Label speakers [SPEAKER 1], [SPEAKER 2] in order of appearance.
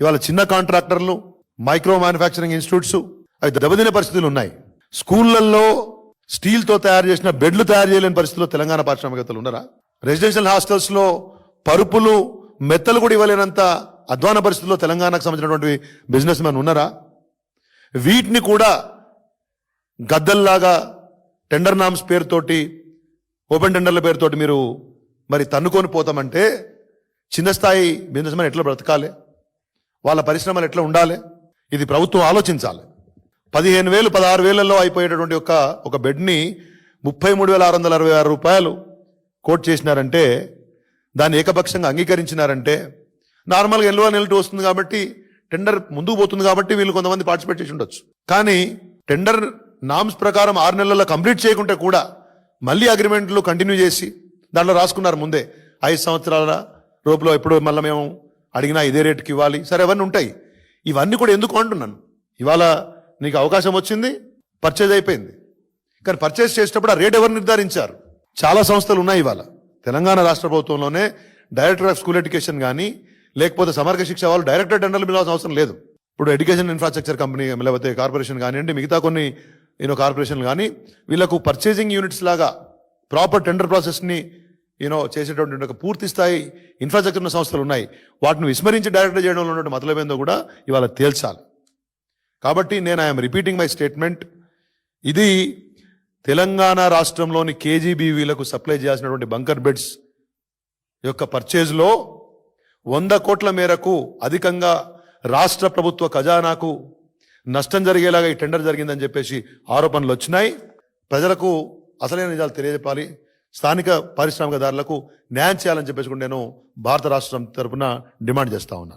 [SPEAKER 1] ఇవాళ చిన్న కాంట్రాక్టర్లు మైక్రో మ్యానుఫ్యాక్చరింగ్ ఇన్స్టిట్యూట్స్ అవి దెబ్బతినే పరిస్థితులు ఉన్నాయి. స్కూళ్ళల్లో స్టీల్తో తయారు చేసిన బెడ్లు తయారు చేయలేని పరిస్థితుల్లో తెలంగాణ పారిశ్రామికవేత్తలు ఉన్నారా? రెసిడెన్షియల్ హాస్టల్స్లో పరుపులు మెత్తలు కూడా ఇవ్వలేనంత అధ్వాన పరిస్థితుల్లో తెలంగాణకు సంబంధించినటువంటి బిజినెస్ మ్యాన్ ఉన్నారా? వీటిని కూడా గద్దల్లాగా టెండర్ నామ్స్ పేరుతోటి ఓపెన్ టెండర్ల పేరుతోటి మీరు మరి తన్నుకొని పోతామంటే చిన్న స్థాయి బిజినెస్ మ్యాన్ ఎట్లా బ్రతకాలి? వాళ్ళ పరిశ్రమలు ఎట్లా ఉండాలి? ఇది ప్రభుత్వం ఆలోచించాలి. పదిహేను వేలు పదహారు వేలలో అయిపోయేటటువంటి ఒక ఒక బెడ్ని ముప్పై మూడు వేల ఆరు వందల అరవై ఆరు రూపాయలు కోట్ చేసినారంటే దాన్ని ఏకపక్షంగా అంగీకరించినారంటే నార్మల్గా ఎల్లువ నెలటి వస్తుంది కాబట్టి టెండర్ ముందుకు పోతుంది కాబట్టి వీళ్ళు కొంతమంది పార్టిసిపేట్ చేసి ఉండొచ్చు. కానీ టెండర్ నామ్స్ ప్రకారం ఆరు నెలల్లో కంప్లీట్ చేయకుంటే కూడా మళ్ళీ అగ్రిమెంట్లు కంటిన్యూ చేసి దాంట్లో రాసుకున్నారు ముందే. ఐదు సంవత్సరాల రూపులో ఎప్పుడు మళ్ళీ మేము అడిగినా ఇదే రేటుకి ఇవ్వాలి. సరే అవన్నీ ఉంటాయి. ఇవన్నీ కూడా ఎందుకు అంటున్నాను ఇవాళ నీకు అవకాశం వచ్చింది పర్చేజ్ అయిపోయింది. కానీ పర్చేజ్ చేసేటప్పుడు ఆ రేట్ ఎవరు నిర్ధారించారు? చాలా సంస్థలు ఉన్నాయి ఇవాళ. తెలంగాణ రాష్ట్ర ప్రభుత్వంలోనే డైరెక్టర్ ఆఫ్ స్కూల్ ఎడ్యుకేషన్ కానీ లేకపోతే సమర్గ శిక్ష వాళ్ళు డైరెక్టర్ టెండర్లు పిలవాల్సిన అవసరం లేదు. ఇప్పుడు ఎడ్యుకేషన్ ఇన్ఫ్రాస్ట్రక్చర్ కంపెనీ లేకపోతే కార్పొరేషన్ కానివ్వండి మిగతా కొన్ని యూనో కార్పొరేషన్లు కానీ వీళ్ళకు పర్చేసింగ్ యూనిట్స్ లాగా ప్రాపర్ టెండర్ ప్రాసెస్ని యూనో చేసేటటువంటి ఒక పూర్తి స్థాయి ఇన్ఫ్రాస్ట్రక్చర్ ఉన్న సంస్థలు ఉన్నాయి. వాటిని విస్మరించి డైరెక్టర్ చేయడంలో ఉన్నటువంటి మతలబేందో కూడా ఇవాళ తేల్చాలి. కాబట్టి నేను ఐఎమ్ రిపీటింగ్ మై స్టేట్మెంట్ ఇది తెలంగాణ రాష్ట్రంలోని కేజీబీవీలకు సప్లై చేయాల్సినటువంటి బంకర్ బెడ్స్ యొక్క పర్చేజ్లో వంద కోట్ల మేరకు అధికంగా రాష్ట్ర ప్రభుత్వ ఖజానాకు నష్టం జరిగేలాగా ఈ టెండర్ జరిగిందని చెప్పేసి ఆరోపణలు వచ్చినాయి. ప్రజలకు అసలైన నిజాలు తెలియజెప్పాలి. స్థానిక పారిశ్రామికదారులకు న్యాయం చేయాలని చెప్పేసి కూడా నేను భారత రాష్ట్రం తరపున డిమాండ్ చేస్తా ఉన్నాను.